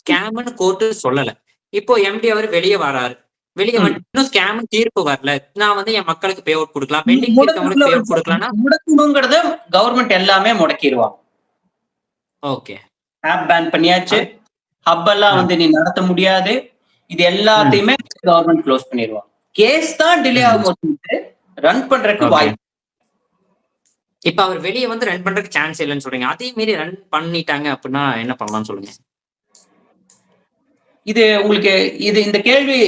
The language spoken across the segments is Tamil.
ஸ்கேம்னு கோர்ட்டு சொல்லல. இப்போ எம்டி அவர் வெளியே வராரு. வெளியே இன்னும் ஸ்கேம் தீர்ப்பு வரல. நான் வந்து என் மக்களுக்கு பே அவுட் கொடுக்கலாம் பெண்டிங் பே அவுட் கொடுக்கலாம்னா முடக்கணுங்கிறத கவர்மெண்ட் எல்லாமே முடக்கிடுவாங்க ஓகே. ஆப் பேன் பண்ணியாச்சு. ஹப் எல்லாம். வந்து நீ நடத்த முடியாது. இது எல்லாத்தையுமே கவர்மெண்ட் க்ளோஸ் பண்ணிடுவாங்க கேஸ் தான் டிலே. ஆகும் ரன் பண்றதுக்கு. வாய்ப்பு இப்ப அவர் வெளியே வந்து ரன் பண்றதுக்கு சான்ஸ் இல்லைன்னு சொல்றீங்க. அதே மீறி ரன் பண்ணிட்டாங்க அப்படின்னா என்ன பண்ணலாம்னு சொல்லுங்க இது உங்களுக்கு இது இந்த கேள்வி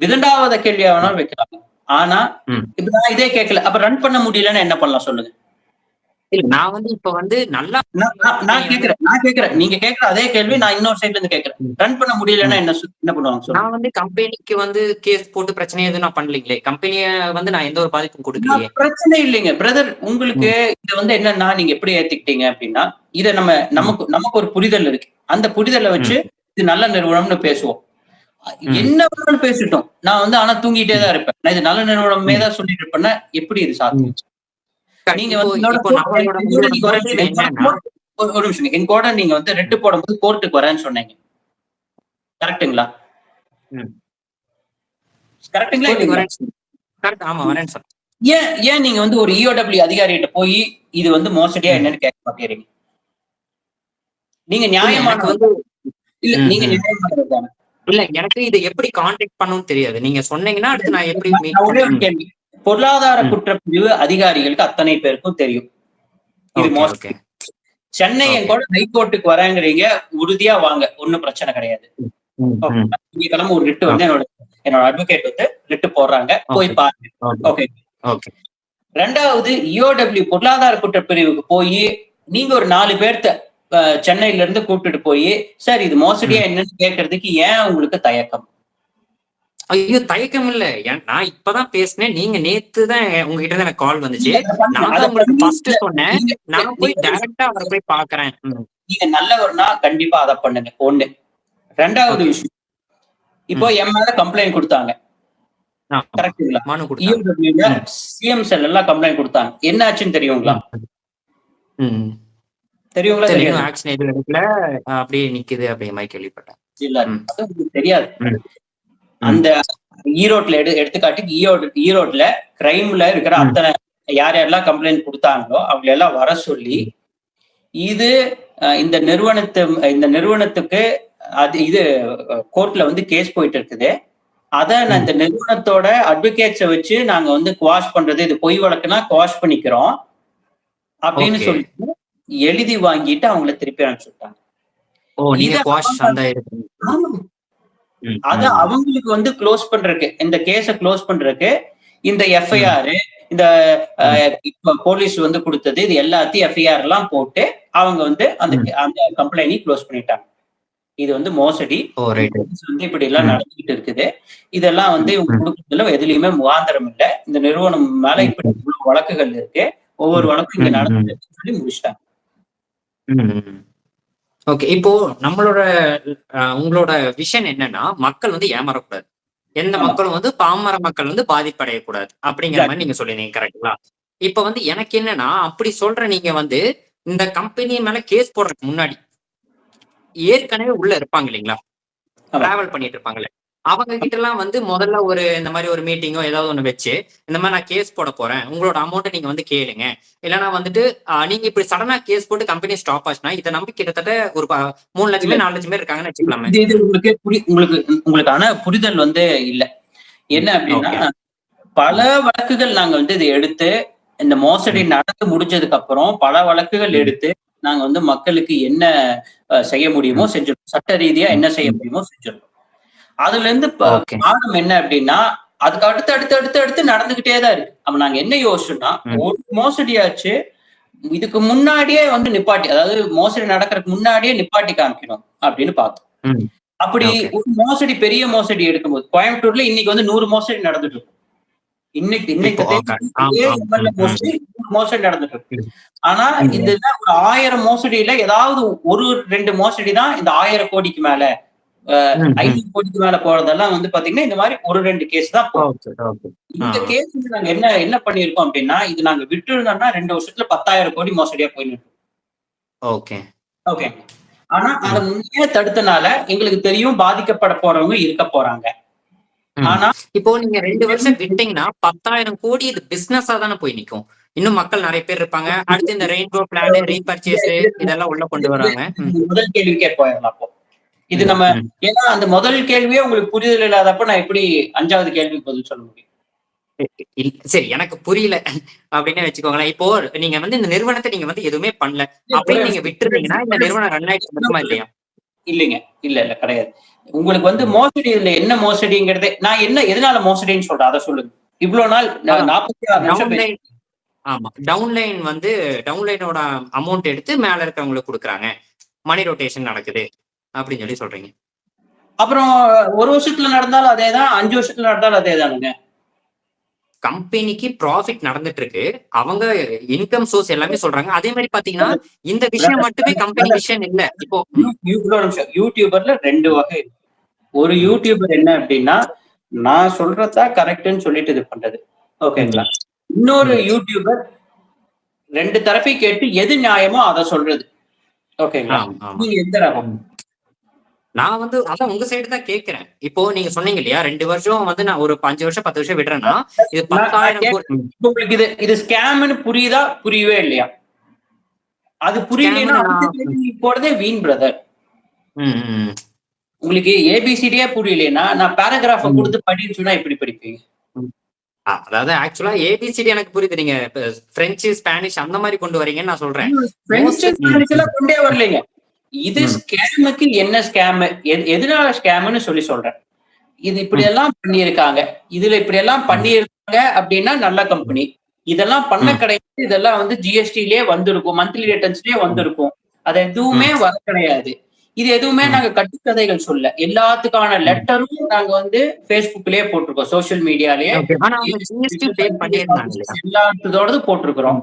விதண்டாவாத கேள்வியா வேணாலும் வைக்கலாம். ஆனா ம். இப்ப நான் இதே கேட்கல. அப்ப ரன் பண்ண முடியலன்னு என்ன பண்ணலாம் சொல்லுங்க. இல்ல நான் வந்து இப்ப வந்து நல்லா நான் கேக்குறேன் நான் கேக்குறேன். நீங்க கேக்குற அதே கேள்வி நான் இன்னொரு சைட்ல இருந்து கேக்குறேன். ரன் பண்ண முடியலன்னா என்ன என்ன பண்ணுவாங்க நான் வந்து கம்பெனிக்கு வந்து கேஸ் போட்டு பிரச்சனை எதுவும் நான் பண்ணலீங்களே. கம்பெனிய வந்து நான் எந்த ஒரு பாதிப்பும் கொடுக்கலையே. பிரச்சனை இல்லைங்க. பிரதர் உங்களுக்கு இது வந்து என்னன்னா நீங்க எப்படி ஏத்துக்கிட்டீங்க அப்படின்னா இத நம்ம நமக்கு நமக்கு ஒரு புரிதல் இருக்கு. அந்த புரிதலை வச்சு இது நல்ல நிறுவனம்னு பேசுவோம். என்ன வேணாலும் பேசிட்டோம். நான் வந்து ஆனா தூங்கிட்டே தான் இருப்பேன். நான் இது நல்ல நிறுவனமே தான் சொல்லிட்டு இருப்பேன்னா எப்படி இது சாத்தியம்? நீங்க ஒரு நிமிஷம் என் கூட நீங்க வந்து ரெட்டு போடும்போது கோர்ட்டுக்கு வரேன்னு சொன்னீங்க. கரெக்ட்டுங்களா. கரெக்ட்டுங்களா. கரெக்ட் ஆமா வரேன் சார் ஏன் ஏன் நீங்க வந்து ஒரு இஓடபிள்யூ அதிகாரிகிட்ட போய் இது வந்து மோசடியா என்னன்னு கேட்க மாட்டேறீங்க நீங்க நியாயமான வந்து இல்ல நீங்க தானே? இல்ல எனக்கு இது எப்படி கான்டாக்ட் பண்ணணும்னு தெரியாது. நீங்க சொன்னீங்கன்னா அடுத்து நான் எப்படி பொருளாதார. குற்றப்பிரிவு அதிகாரிகளுக்கு அத்தனை பேருக்கும் தெரியும். இது ஓகே சென்னை என் கூட ஹைகோர்ட்டுக்கு வரேங்கிறீங்க உறுதியா வாங்க ஒண்ணும் பிரச்சனை கிடையாது. கிளம்ப ஒரு ரிட்டு வந்து என்னோட என்னோட அட்வொகேட் வந்து ரிட்டு போடுறாங்க போய். பாருங்க. ஓகே. ரெண்டாவது இஓடபிள்யூ பொருளாதார குற்றப்பிரிவுக்கு போய் நீங்க ஒரு நாலு பேர்த்த சென்னையில இருந்து கூப்பிட்டுட்டு போய் சார் இது மோசடியா என்னன்னு கேட்கறதுக்கு ஏன் உங்களுக்கு தயக்கம்? ஐயோ தயக்கம் இல்ல நான் இப்பதான் பேசினேன். நீங்க நேத்து தான் உங்ககிட்ட இருந்து எனக்கு கால் வந்துச்சு நான் தான் உங்களுக்கு ஃபர்ஸ்ட் சொன்னேன். நான் போய் டைரக்டா அவரை போய் பாக்குறேன். நீங்க நல்லவர்னா கண்டிப்பா அதை பண்ணுங்க. ஒண்ணு. ரெண்டாவது. விஷயம். இப்போ என் மேல கம்ப்ளைண்ட் கொடுத்தாங்க. கரெக்டுங்களா. சிஎம் செல் எல்லாம் கம்ப்ளைண்ட் கொடுத்தாங்க. என்ன ஆச்சுன்னு தெரியுங்களா. தெரியுங்களா இன்னும் ஆக்ஷன் அப்படியே நிக்குது அப்படிங்கிற மாதிரி கேள்விப்பட்டேன். இல்ல தெரியாது. அந்த ஈரோட்ல எடு எடுத்துக்காட்டுக்கு ஈரோடு ஈரோட்ல கிரைம்ல இருக்கிற. அத்தனை யார் யாரெல்லாம் கம்ப்ளைண்ட் கொடுத்தாங்களோ அவங்க எல்லாம் வர சொல்லி இது இந்த நிறுவனத்து இந்த நிறுவனத்துக்கு அது இது கோர்ட்ல வந்து கேஸ் போயிட்டு இருக்குது அத நான் இந்த நிறுவனத்தோட அட்வொகேட்ஸ வச்சு நாங்க வந்து குவாஷ் பண்றது இது பொய் வழக்குனா குவாஷ் பண்ணிக்கிறோம் அப்படின்னு. சொல்லிட்டு எழுதி வாங்கிட்டு அவங்கள திருப்பி அனுப்பிச்சுட்டாங்க ஓ அத. அவங்களுக்கு வந்து க்ளோஸ் பண்றதுக்கு இந்த கேஸ க்ளோஸ் பண்றதுக்கு இந்த எஃப்ஐஆர் இந்த போலீஸ் வந்து கொடுத்தது இது எல்லாத்தையும் எஃப்ஐஆர் எல்லாம் போட்டு அவங்க வந்து அந்த. அந்த கம்ப்ளைண்ட் க்ளோஸ் பண்ணிட்டாங்க. இது வந்து மோசடி. வந்து இப்படி எல்லாம். நடந்துகிட்டு இருக்குது. இதெல்லாம் வந்து இவங்க. கொடுக்கறதுல எதுலயுமே முகாந்திரம் இல்ல. இந்த நிறுவனம் மேல இப்படி இவ்வளவு வழக்குகள் இருக்கு. ஒவ்வொரு வழக்கும் இங்க. நடந்துட்டு சொல்லி முடிச்சிட்டாங்க. ஓகே இப்போ நம்மளோட உங்களோட விஷன் என்னன்னா மக்கள் வந்து ஏமாறக்கூடாது. எந்த. மக்களும் வந்து பாமர மக்கள் வந்து பாதிப்படையக்கூடாது அப்படிங்கிற மாதிரி நீங்க சொல்லிருந்தீங்க கரெக்டுங்களா இப்ப வந்து எனக்கு என்னன்னா அப்படி சொல்ற நீங்க வந்து இந்த கம்பெனி மேல கேஸ் போடுறதுக்கு முன்னாடி ஏற்கனவே உள்ள இருப்பாங்க இல்லைங்களா. டிராவல் பண்ணிட்டு இருப்பாங்களே அவங்க கிட்ட எல்லாம் வந்து முதல்ல ஒரு இந்த மாதிரி ஒரு மீட்டிங்கோ ஏதாவது ஒண்ணு வச்சு இந்த மாதிரி நான் கேஸ் போட போறேன் உங்களோட அமௌண்ட்டை நீங்க வந்து கேளுங்க. இல்லைன்னா வந்துட்டு நீங்க இப்படி சடனா கேஸ் போட்டு கம்பெனி ஸ்டாப் ஆச்சுன்னா இதை நம்பி கிட்டத்தட்ட ஒரு மூணு லட்சம் பேர் நாலு லட்சம் பேர் இருக்காங்கன்னு வச்சுக்கலாமே. இது உங்களுக்கு உங்களுக்கு உங்களுக்கான புரிதல் வந்து இல்ல. என்ன அப்படின்னா. பல வழக்குகள் நாங்க வந்து இதை எடுத்து இந்த மோசடி நடந்து முடிஞ்சதுக்கு அப்புறம் பல வழக்குகள். எடுத்து நாங்க வந்து மக்களுக்கு என்ன செய்ய முடியுமோ செஞ்சிருக்கோம் சட்ட ரீதியா என்ன செய்ய முடியுமோ செஞ்சிருக்கோம். அதுல இருந்து பாடம் என்ன அப்படின்னா அதுக்கு அடுத்து அடுத்து அடுத்து அடுத்து நடந்துகிட்டே தான் இருக்கு அப்ப நாங்க என்ன யோசிச்சோம்னா. ஒரு மோசடியாச்சு இதுக்கு முன்னாடியே வந்து நிப்பாட்டி அதாவது மோசடி நடக்கிறதுக்கு முன்னாடியே நிப்பாட்டி காமிக்கணும் அப்படின்னு பார்த்தோம். அப்படி. ஒரு மோசடி பெரிய மோசடி எடுக்கும்போது கோயம்புத்தூர்ல இன்னைக்கு வந்து நூறு மோசடி நடந்துட்டு இருக்கு இன்னைக்கு இன்னைக்கு. மோசடி மோசடி நடந்துட்டு இருக்கு. ஆனா இதுல ஒரு ஆயிரம் மோசடியில ஏதாவது ஒரு ரெண்டு மோசடி தான் இந்த ஆயிரம் கோடிக்கு மேல. ஐநூறு கோடிக்கு மேல போறதெல்லாம் வந்து பாத்தீங்கன்னா இந்த மாதிரி ஒரு ரெண்டு கேஸ் தான் போகும். ஓகே ஓகே இந்த. கேஸ் வந்து நாங்க என்ன என்ன பண்ணிருக்கோம் அப்படின்னா இது நாங்க விட்டு இருந்தோம்னா ரெண்டு வருஷத்துல பத்தாயிரம் கோடி மோசடியா போயிட்டு ஓகே ஓகே ஆனா அதை முன்னே தடுத்தனால எங்களுக்கு தெரியும் பாதிக்கப்பட போறவங்க இருக்க போறாங்க. ஆனா இப்போ நீங்க ரெண்டு வருஷம் விட்டீங்கன்னா பத்தாயிரம் கோடி இது பிசினஸா தானே போய் நிக்கும். இன்னும் மக்கள் நிறைய பேர் இருப்பாங்க. அடுத்து இந்த ரெயின்போ பிளான் ரீபர்ச்சேஸ் இதெல்லாம் உள்ள கொண்டு வராங்க. முதல் கேள்விக்கே போயிடலாம் அப்போ. இது நம்ம. ஏன்னா அந்த முதல் கேள்வியே உங்களுக்கு புரிதல் இல்லாதப்ப நான் எப்படி அஞ்சாவது கேள்விக்கு பதில் சொல்ல முடியும்? சரி எனக்கு புரியல அப்படின்னு வச்சுக்கோங்களேன். இப்போ நீங்க வந்து இந்த நிறுவனத்தை நீங்க வந்து எதுவுமே பண்ணல. அப்படியே நீங்க விட்டுருந்தீங்கன்னா இந்த நிறுவனம் ரன் ஆயிட்டு இல்லையா? இல்லைங்க. இல்ல இல்ல கிடையாது. உங்களுக்கு வந்து மோசடி இதுல என்ன மோசடிங்கிறதே நான் என்ன எதனால மோசடின்னு சொல்றேன்? அதை சொல்லுங்க. இவ்வளவு நாள். நாற்பத்தி ஆறு நிமிஷம் ஆமா. டவுன்லைன் வந்து டவுன்லைனோட அமௌண்ட் எடுத்து மேல இருக்கவங்களுக்கு கொடுக்குறாங்க. மணி ரொட்டேஷன் நடக்குது. அப்படின்னு சொல்லி சொல்றீங்க. அப்புறம் ஒரு வருஷத்துல நடந்தாலும் அதே தான் அஞ்சு வருஷத்துல நடந்தாலும் அதே தானுங்க கம்பெனிக்கு ப்ராஃபிட் நடந்துட்டு இருக்கு அவங்க இன்கம் சோர்ஸ் எல்லாமே சொல்றாங்க. அதே மாதிரி பாத்தீங்கன்னா இந்த விஷயம் மட்டுமே கம்பெனி விஷயம் இல்ல. இப்போ. யூடியூபர்ல ரெண்டு வகை. ஒரு யூடியூபர் என்ன அப்படின்னா நான் சொல்றதா கரெக்ட்னு சொல்லிட்டு இது பண்றது. ஓகேங்களா? இன்னொரு யூடியூபர் ரெண்டு தரப்பை கேட்டு எது நியாயமோ அதை சொல்றது. ஓகேங்களா. நீங்க எந்த ரகம்? நான் வந்து அதான் உங்க சைடு தான் கேக்குறேன். இப்போ நீங்க சொன்னீங்க இல்லையா ரெண்டு வருஷம் வந்து நான் ஒரு அஞ்சு வருஷம் பத்து வருஷம் விடுறேன்னா இது பத்தாயிரம் உங்களுக்கு இது இது ஸ்கேம்னு புரியுதா புரியவே இல்லையா? அது புரியலைன்னா போறதே வீண் பிரதர். உங்களுக்கு ஏபிசிடியே புரியலைன்னா நான் பேராகிராஃப. கொடுத்து படின்னு சொன்னா எப்படி படிப்பீங்க? அதாவது ஆக்சுவலா ஏபிசிடி எனக்கு புரியுது. நீங்க பிரெஞ்சு ஸ்பானிஷ் அந்த மாதிரி கொண்டு வரீங்கன்னு நான் சொல்றேன். கொண்டே வரலைங்க. இது. ஸ்கேமுக்கு என்ன ஸ்கேம் எதனால ஸ்கேம்னு சொல்லி சொல்றேன். இது இப்படி எல்லாம் பண்ணியிருக்காங்க. இதுல இப்படி எல்லாம் பண்ணியிருக்காங்க அப்படின்னா நல்ல கம்பெனி இதெல்லாம் பண்ண. கிடையாது. இதெல்லாம் வந்து ஜிஎஸ்டிலயே வந்திருக்கும். மந்த்லி ரிட்டர்ன்ஸ்லயே வந்திருக்கும். அது எதுவுமே வர கிடையாது. இது எதுவுமே. நாங்க கட்டுக்கதைகள் சொல்ல. எல்லாத்துக்கான லெட்டரும் நாங்க வந்து Facebookலயே போட்டிருக்கோம். சோஷியல் மீடியாலயே எல்லாத்தோடது போட்டிருக்கிறோம்.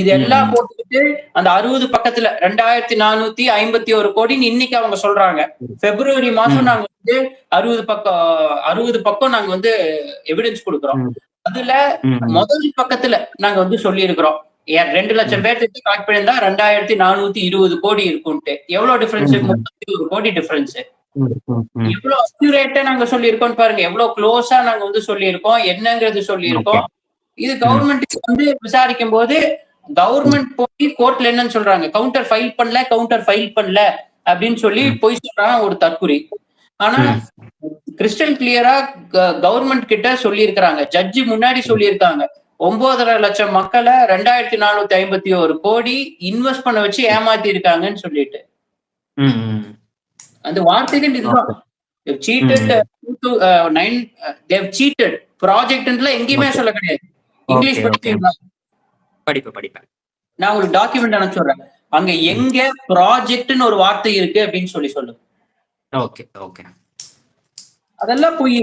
இது எல்லாம் போட்டுக்கிட்டு அந்த அறுபது பக்கத்துல ரெண்டாயிரத்தி நானூத்தி ஐம்பத்தி ஒரு கோடின்னு இன்னைக்கு அவங்க சொல்றாங்க. பிப்ரவரி மாசம். நாங்க வந்து அறுபது பக்கம் அறுபது பக்கம் நாங்க வந்து எவிடன்ஸ் கொடுக்குறோம். அதுல. முதல் பக்கத்துல நாங்க வந்து சொல்லி இருக்கிறோம் ரெண்டு லட்சம் பேர்த்துக்கு கலெக்ட் பண்ணியிருந்தா ரெண்டாயிரத்தி நானூத்தி இருபது கோடி இருக்கும்ட்டு எவ்வளவு டிஃபரன்ஸ். முப்பத்தி ஒரு கோடி டிஃபரன்ஸ். எவ்வளவு அக்யூரேட்டா நாங்க சொல்லியிருக்கோம் பாருங்க. எவ்வளவு க்ளோஸா நாங்க வந்து சொல்லியிருக்கோம். என்னங்கிறது சொல்லியிருக்கோம். இது கவர்மெண்ட் வந்து விசாரிக்கும் போது கவர்மெண்ட் போய் கோர்ட்ல என்னன்னு சொல்றாங்க? கவுண்டர் ஃபைல் பண்ணல கவுண்டர் ஃபைல் பண்ணல அப்படின்னு சொல்லி போய் சொல்றாங்க ஒரு தற்குறி ஆனா. கிறிஸ்டல் கிளியரா கவர்மெண்ட் கிட்ட சொல்லியிருக்கிறாங்க. ஜட்ஜி முன்னாடி சொல்லியிருக்காங்க. ஒன்பதரை லட்சம் மக்களை ரெண்டாயிரத்தி நானூத்தி ஐம்பத்தி ஒரு கோடி இன்வெஸ்ட் பண்ண வச்சு ஏமாத்தி இருக்காங்கன்னு சொல்லிட்டு. அந்த வார்த்தைகள் இதுதான் nine uh, they've cheated. ப்ராஜெக்ட்ல எங்கேயுமே சொல்ல கிடையாது. இங்கிலீஷ். படிச்சீங்களா படிப்பு படிப்பேன். நான் உங்களுக்கு டாக்குமெண்ட் அனுப்பிச்சுடுறேன் அங்க எங்க ப்ராஜெக்ட்னு ஒரு வார்த்தை இருக்கு அப்படின்னு சொல்லி சொல்லுங்க ஓகே ஓகே. அதெல்லாம் போய்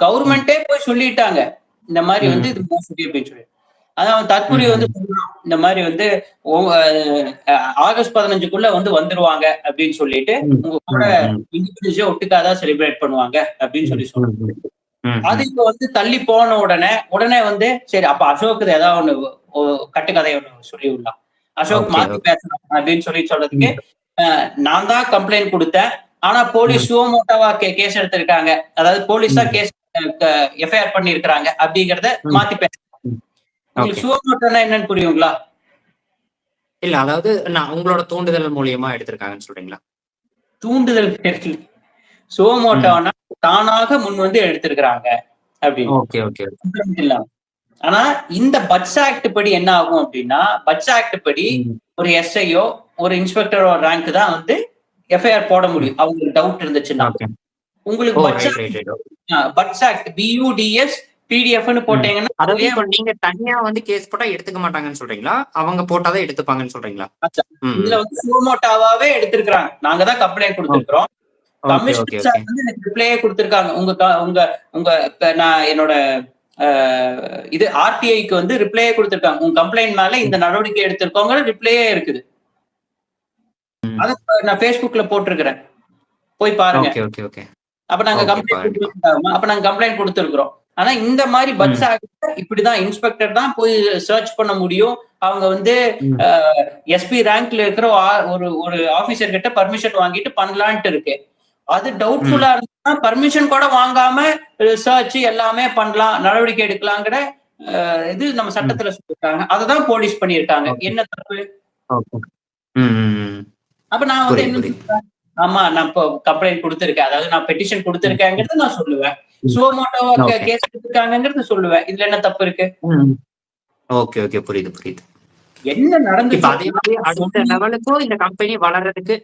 கவர்மெண்டே போய் சொல்லிட்டாங்க. இந்த மாதிரி வந்து இது மோசடி அப்படின்னு சொல்லி. அதான் அவன் தற்கொலை வந்து இந்த மாதிரி வந்து ஆகஸ்ட் பதினஞ்சுக்குள்ள வந்து வந்துருவாங்க அப்படின்னு சொல்லிட்டு. உங்க கூட இண்டிவிஜுவலா ஒட்டுக்காதான் செலிப்ரேட் பண்ணுவாங்க அப்படின்னு சொல்லி ம். அது இப்ப வந்து தள்ளி போன உடனே உடனே வந்து சரி அப்ப அசோக் ஏதாவது ஒண்ணு கட்டுக்கதை ஒண்ணு சொல்லி விடலாம் அசோக் மாத்தி பேசலாம் அப்படின்னு சொல்லி சொல்றதுக்கு நான் தான் கம்ப்ளைண்ட் கொடுத்தேன். ஆனா போலீஸ் சுவமோட்டோவா கேஸ் எடுத்திருக்காங்க. அதாவது போலீஸ் தான் கேஸ் எஃப்ஐஆர் பண்ணி இருக்கிறாங்க அப்படிங்கறத. மாத்தி பேச உங்களுக்கு Okay. சுவமோட்டோனா என்னன்னு புரியுங்களா? இல்ல அதாவது நான் உங்களோட தூண்டுதல் மூலியமா எடுத்திருக்காங்கன்னு சொல்றீங்களா? தூண்டுதல் சுவமோட்டோனா தானாக முன் வந்து எடுத்திருக்கிறாங்க அப்படின்னு. ஓகே ஓகே இல்லாம. ஆனா இந்த பட்ஸ் ஆக்ட் படி என்ன ஆகும் அப்படின்னா பட்ஸ் ஆக்ட் படி ஒரு எஸ்ஐயோ ஒரு இன்ஸ்பெக்டரோ ரேங்க் தான் வந்து எஃப்ஐஆர் போட முடியும். அவங்களுக்கு டவுட் இருந்துச்சுன்னா. உங்களுக்கு பட்ஸ் ஆக்ட் பியூடிஎஸ் பிடிஎஃப்னு போட்டீங்கன்னா இப்ப நீங்க தனியா வந்து கேஸ் போட்டா எடுத்துக்க மாட்டாங்கன்னு சொல்றீங்களா? அவங்க போட்டாதான் எடுத்துப்பாங்கன்னு சொல்றீங்களா? இதுல வந்து சுமோட்டாவே எடுத்திருக்காங்க நாங்க தான் கம்ப்ளைண்ட் கொடுத்திருக்கிறோம். சார் வந்து எனக்கு ரிப்ளையே கொடுத்திருக்காங்க. உங்க உங்க உங்க நான் என்னோட இது ஆர்டிஐக்கு வந்து ரிப்ளையே கொடுத்திருக்காங்க. உங்க கம்ப்ளைண்ட் மேல இந்த நடவடிக்கை எடுத்திருக்கோங்க ரிப்ளையே இருக்குது. அத நான் Facebookல போட்டிருக்கிறேன். போய் பாருங்க. Okay okay okay. அப்ப நாங்க கம்ப்ளைண்ட் அப்ப நாங்க கம்ப்ளைண்ட் கொடுத்திருக்கிறோம். ஆனா இந்த மாதிரி பட்ஸ் ஆக்ட் இப்படிதான் இன்ஸ்பெக்டர் தான் போய் சர்ச் பண்ண முடியும். அவங்க வந்து. எஸ்பி ரேங்க்ல இருக்கிற ஒரு ஒரு ஆபீசர் கிட்ட பர்மிஷன் வாங்கிட்டு பண்ணலான்ட்டு இருக்கு. அது டவுட்ஃபுல்லா இருந்தா பர்மிஷன் கூட வாங்காம சர்ச் எல்லாமே பண்ணலாம் நடவடிக்கை எடுக்கலாங்கிற இது நம்ம சட்டத்துல சொல்லிருக்காங்க அததான் போலீஸ் பண்ணிருக்காங்க. என்ன தப்பு. அப்ப நான் வந்து என்ன ஆமா நான் இப்போ கம்ப்ளைண்ட் கொடுத்திருக்கேன். அதாவது நான் பெட்டிஷன் கொடுத்திருக்கேங்கிறது நான் சொல்லுவேன். சுவமோட்டோவா. கேஸ் கொடுத்திருக்காங்கிறது சொல்லுவேன். இதுல என்ன தப்பு இருக்கு. ஓகே ஓகே புரியுது புரியுது. என்ன அதே மாதிரி அடுத்த லெவலுக்கும் இந்த கம்பெனி வளர்றதுக்கு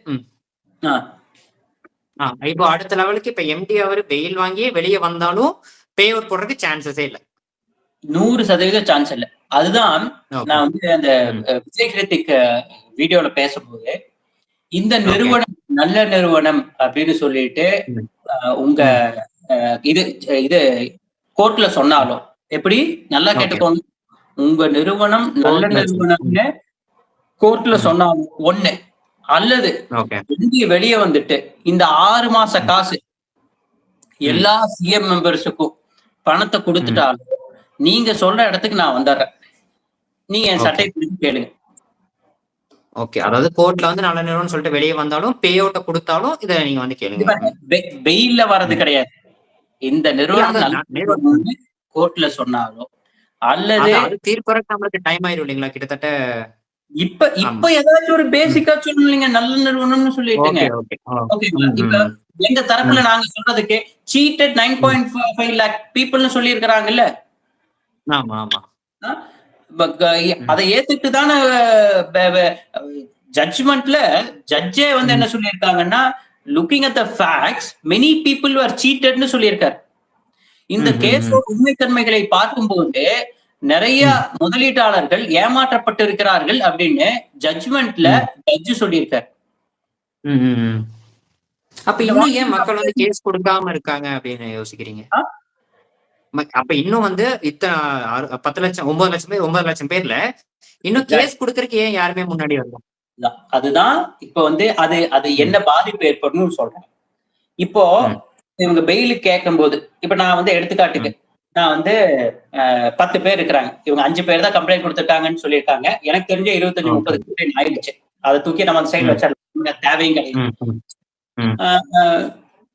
இப்போ அடுத்த லெவலுக்கு இப்ப எம்டி அவர் வெயில் வாங்கி வெளியே வந்தாலும் பே அவுட் போடுறதுக்கு சான்சஸே இல்ல. நூறு சதவீத சான்ஸ் இல்ல. அதுதான். நான் வந்து அந்த விஜய் கிருத்திக் வீடியோல பேசும்போது இந்த நிறுவனம் நல்ல நிறுவனம் அப்படின்னு சொல்லிட்டு உங்க இது இது கோர்ட்ல சொன்னாலும் எப்படி? நல்லா. கேட்டுக்கோங்க. உங்க நிறுவனம் நல்ல நிறுவனம்னு கோர்ட்ல. சொன்னாலும் ஒண்ணு அல்லது இந்திய வெளியே வந்துட்டு இந்த ஆறு மாச காசு எல்லா சிஎம் மெம்பர்ஸுக்கும் பணத்தை கொடுத்துட்டாலும் நீங்க சொல்ற இடத்துக்கு நான் வந்துடுறேன். நீங்க என். சட்டை பிடிச்சு கேளுங்க. ஓகே அதாவது கோர்ட்ல வந்து நல்ல நிறுவனம் சொல்லிட்டு வெளியே வந்தாலும் பே அவுட்ட கொடுத்தாலும் இதை நீங்க வந்து கேளுங்க. வெயில்ல வர்றது கிடையாது. இந்த நிறுவனம் கோர்ட்ல சொன்னாலும் அல்லது தீர்ப்பறக்கு நம்மளுக்கு டைம் ஆயிரும் இல்லைங்களா? கிட்டத்தட்ட இப்ப இப்ப ஏதாச்சும் ஒரு பேசிக்கா சொல்லலைங்க நல்ல நிறுவனம்னு சொல்லிட்டுங்க. Okay okay. ஓகேங்களா இப்ப எங்க தரப்புல நாங்க சொல்றதுக்கு seated nine point five lakh பீப்புள்னு சொல்லி இருக்கிறாங்கல்ல அதை ஏத்துட்டு தானே ஜட்ஜ்மெண்ட்ல ஜட்ஜே வந்து என்ன சொல்லியிருக்காங்கன்னா looking at the facts many people are சீட்டட்னு சொல்லியிருக்காரு. இந்த கேஸோட உண்மைத்தன்மைகளை பார்க்கும்போது நிறைய முதலீட்டாளர்கள் ஏமாற்றப்பட்டிருக்கிறார்கள் அப்படின்னு ஜட்ஜ்மெண்ட்ல ஜட்ஜ் சொல்லியிருக்காரு. அப்ப இன்னும் ஏன் மக்கள் வந்து கேஸ் கொடுக்காம இருக்காங்க அப்படின்னு யோசிக்கிறீங்க? அப்ப இன்னும் வந்து இத்தனை பத்து லட்சம் ஒன்பது லட்சம் பேர் ஒன்பது லட்சம் பேர்ல இன்னும் கேஸ் கொடுக்கறதுக்கு ஏன் யாருமே முன்னாடி தான். அதுதான் இப்ப வந்து அது அது என்ன பாதிப்பு ஏற்படும்னு சொல்றேன். இப்போ. இவங்க பெயிலுக்கு கேட்கும்போது இப்ப நான் வந்து எடுத்துக்காட்டுக்கு நான் வந்து பத்து பேர் இருக்கிறாங்க இவங்க அஞ்சு பேர் தான் கம்ப்ளைண்ட் கொடுத்துருக்காங்கன்னு சொல்லியிருக்காங்க எனக்கு தெரிஞ்ச இருபத்தஞ்சு. முப்பது கம்ப்ளைண்ட் ஆயிடுச்சு அதை தூக்கி நம்ம அந்த சைடு. வச்சிடலாம் தேவையும் கிடையாது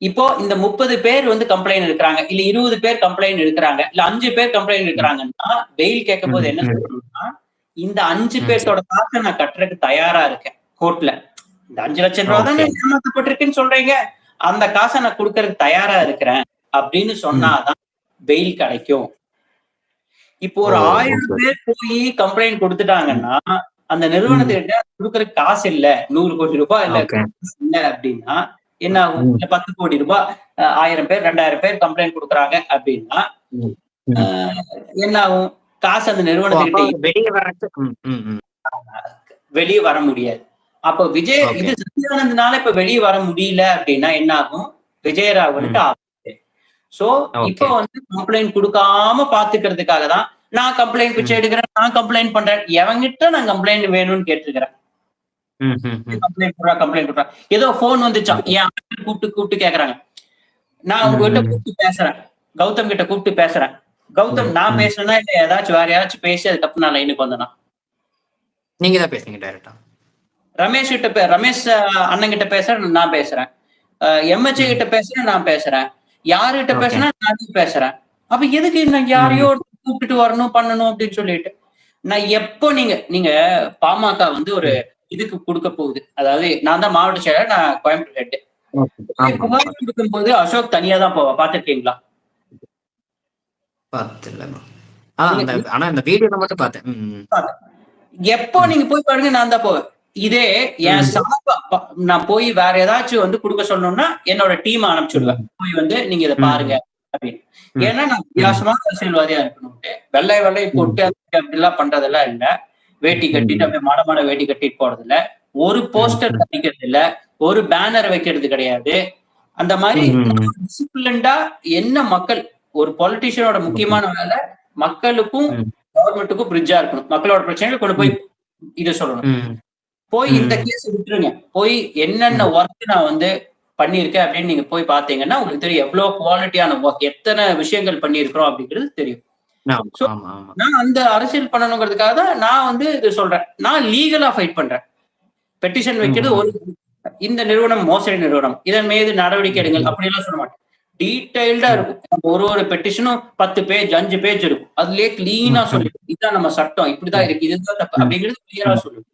இப்போ இந்த முப்பது பேர் வந்து கம்ப்ளைண்ட் இருக்கிறாங்க இல்ல இருபது பேர் கம்ப்ளைண்ட் இருக்கிறாங்க இல்ல அஞ்சு பேர் கம்ப்ளைண்ட் இருக்கிறாங்கன்னா பெயில் கேட்கும் போது என்ன. சொல்லணும்னா இந்த அஞ்சு. பேர்த்தோட காசை நான் கட்டுறதுக்கு தயாரா இருக்கேன் கோர்ட்ல இந்த அஞ்சு லட்சம் ரூபா தானே. ஏமாத்தப்பட்டிருக்குன்னு சொல்றீங்க அந்த காசை நான் கொடுக்கறதுக்கு தயாரா இருக்கிறேன் அப்படின்னு சொன்னாதான் பெயில் கிடைக்கும். இப்போ ஒரு ஆயிரம். பேர் போய் கம்ப்ளைண்ட் கொடுத்துட்டாங்கன்னா அந்த நிறுவனத்துக்கிட்ட கொடுக்கறதுக்கு காசு இல்ல. நூறு கோடி ரூபாய் இல்ல. இல்ல அப்படின்னா என்ன ஆகும்? பத்து கோடி ரூபாய் ஆயிரம் பேர் ரெண்டாயிரம் பேர் கம்ப்ளைண்ட் கொடுக்குறாங்க அப்படின்னா என்ன ஆகும்? காசு அந்த நிறுவனத்துக்கிட்ட வெளியே ம். வெளியே வர முடியாது. அப்ப விஜய். இது சத்யானந்தனால இப்ப வெளியே வர முடியல அப்படின்னா என்ன ஆகும்? விஜயராகவனுக்கு சோ. இப்ப வந்து கம்ப்ளைண்ட் கொடுக்காம பாத்துக்கிறதுக்காக தான் நான் கம்ப்ளைண்ட் பிச்சை எடுக்கிறேன் நான் கம்ப்ளைண்ட் பண்றேன். எவங்கிட்ட நான் கம்ப்ளைண்ட் வேணும்னு கேட்டிருக்கிறேன். கம்ப்ளைண்ட் கொடுறா கம்ப்ளைண்ட் கொடுறா. ஏதோ போன் வந்துச்சான் என் கூப்பிட்டு கூப்பிட்டு கேக்குறாங்க. நான் உங்ககிட்ட. கூப்பிட்டு பேசுறேன். கௌதம் கிட்ட கூப்பிட்டு பேசுறேன். கௌதம் நான் ம். பேசுறேன்னா இல்ல ஏதாச்சும் வேற யாராச்சும் பேசி அதுக்கப்புறம் நான் லைனுக்கு வந்தேனா? நீங்க தான் பேசுறீங்க டைரக்டா ரமேஷ் கிட்ட ரமேஷ் அண்ணன் கிட்ட பேசுறேன் நான் பேசுறேன். எம்எச்ஏ கிட்ட பேசுறேன் நான் பேசுறேன். யாருகிட்ட. பேசுறேன் நான் பேசுறேன். அப்ப எதுக்கு நான் யாரையோ கூப்பிட்டுட்டு வரணும் பண்ணணும் அப்படின்னு சொல்லிட்டு? நான் எப்போ நீங்க நீங்க பாமக வந்து ஒரு இதுக்கு கொடுக்க போகுது. அதாவது நான் தான் மாவட்ட செயலர் நான் கோயம்புத்தூர் ஹெட் ஆமா. புகார் கொடுக்கும்போது அசோக் தனியா தான் போவா? பாத்துருக்கீங்களா ஆனா இந்த வீடியோல மட்டும் பார்த்தேன். எப்போ நீங்க போய் பாருங்க நான் தான் போவேன். இதே என். சார்பா நான் போய் வேற ஏதாச்சும் வந்து கொடுக்க சொன்னோம்னா என்னோட டீம் அனுப்பிச்சுடுவேன். போய் வந்து நீங்க இதை. பாருங்க அப்படின்னு. ஏன்னா நான் வித்தியாசமான அரசியல்வாதியா இருக்கணும்ட்டு வெள்ளை வெள்ளை போட்டு அப்படி அப்படிலாம் பண்றதெல்லாம் இல்ல. வேட்டி கட்டிட்டு அப்படியே மாட மாட வேட்டி கட்டிட்டு போறது இல்ல ஒரு போஸ்டர் கட்டிக்கிறது இல்ல ஒரு பேனர் வைக்கிறது கிடையாது. அந்த மாதிரி. டிசிப்ளின்டா என்ன மக்கள் ஒரு பொலிட்டிஷியனோட முக்கியமான வேலை மக்களுக்கும். கவர்மெண்ட்டுக்கும் பிரிட்ஜா இருக்கணும். மக்களோட பிரச்சனைகளை கொண்டு போய் இது சொல்லணும். போய் இந்த. கேஸ் விட்டுருங்க. போய் என்னென்ன ஒர்க் நான் வந்து பண்ணியிருக்கேன் அப்படின்னு நீங்க போய் பாத்தீங்கன்னா உங்களுக்கு தெரியும். எவ்வளவு குவாலிட்டியான ஒர்க் எத்தனை விஷயங்கள் பண்ணியிருக்கிறோம் அப்படிங்கிறது தெரியும். நான் அந்த அரசியல் பண்ணணுங்கிறதுக்காக தான் நான் வந்து இது சொல்றேன். நான் லீகலா ஃபைட் பண்றேன். பெட்டிஷன் வைக்கிறது ஒரு இந்த நிறுவனம் மோசடி நிறுவனம். இதன் மீது நடவடிக்கை எடுங்கள். அப்படியெல்லாம் சொல்ல மாட்டேன். டீடைல்டா இருக்கும். ஒரு ஒரு பெட்டிஷனும் பத்து பேஜ் அஞ்சு பேஜ் இருக்கும். அதுலயே கிளீனா சொல்லி இதுதான் நம்ம சட்டம். இப்படிதான் இருக்கு. இதுதான் தப்பு. அப்படிங்கிறது கிளியரா சொல்லுவோம்